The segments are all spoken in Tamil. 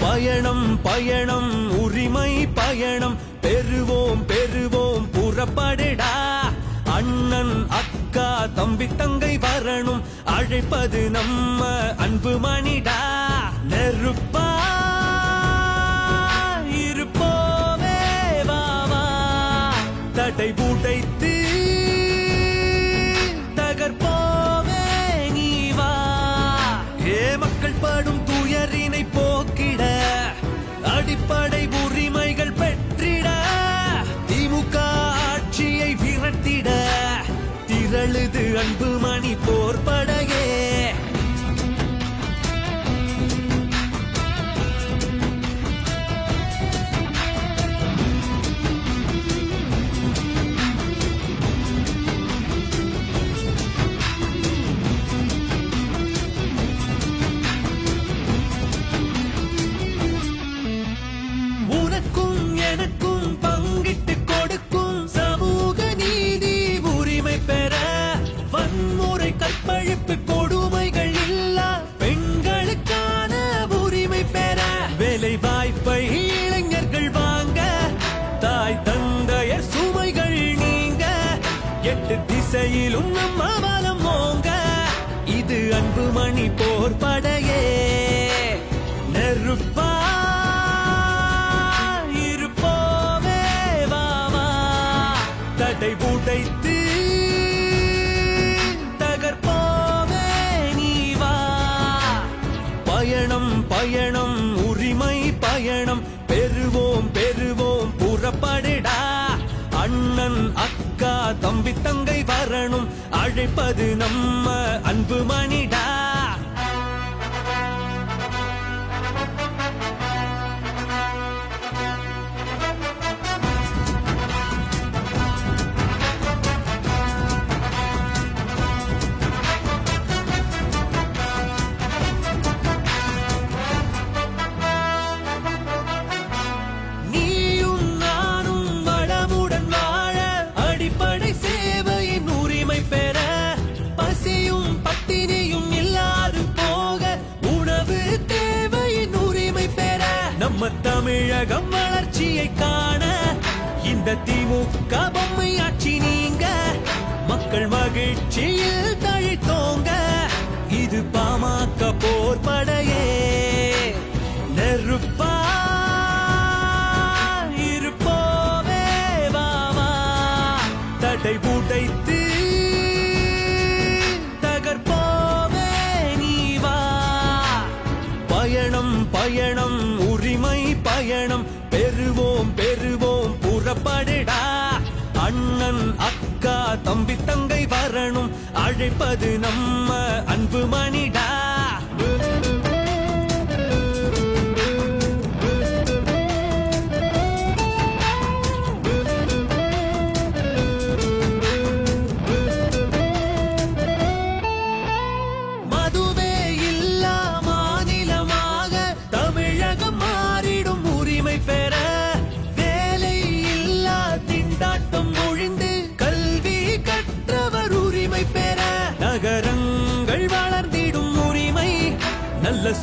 பயணம் பயணம் உரிமை பயணம். பெறுவோம் பெறுவோம் புறப்படடா. அண்ணன் அக்கா தம்பி தங்கை வரணும். அழைப்பது நம்ம அன்பு மணிடா. நெருப்பா இருப்போவே வாவா தடை உடைத்து திரளுது அன்பு மணி போர்படையே திசையிலும் நம்ம பலம் ஓங்க இது அன்பு மணி போர் படையே. நெருப்பா இருப்போமே வா தடை உடைத்து தகர்ப்போமே நீ வா. பயணம் பயணம் உரிமை பயணம். பெறுவோம் பெறுவோம் புறப்படடா. அண்ணன் அக்கா தம்பி தங்கை வரணும். அழைப்பது நம்ம அன்பு மணிடா. தமிழகம் வளர்ச்சியை காண. இந்த திமுக பொம்மை ஆட்சி நீங்க. மக்கள் மகிழ்ச்சியில் தழைத்தோங்க. இது பாமக போர் படையே நெருப்பா இருப்போமே வா தடை உடைத்து நீ வா பயணம் பயணம் அண்ணன் அக்கா தம்பி தங்கை வரணும். அழைப்பது நம்ம அன்பு மணிடா.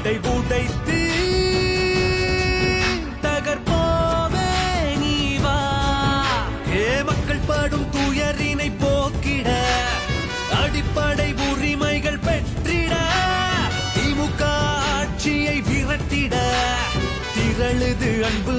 அதை உடைத்து தகர்போவே நீ வா ஏ மக்கள் படும் துயரினை போக்கிட அடிப்படை உரிமைகள் பெற்றிட திமுக ஆட்சியை விரட்டிட. திரளுது அன்பு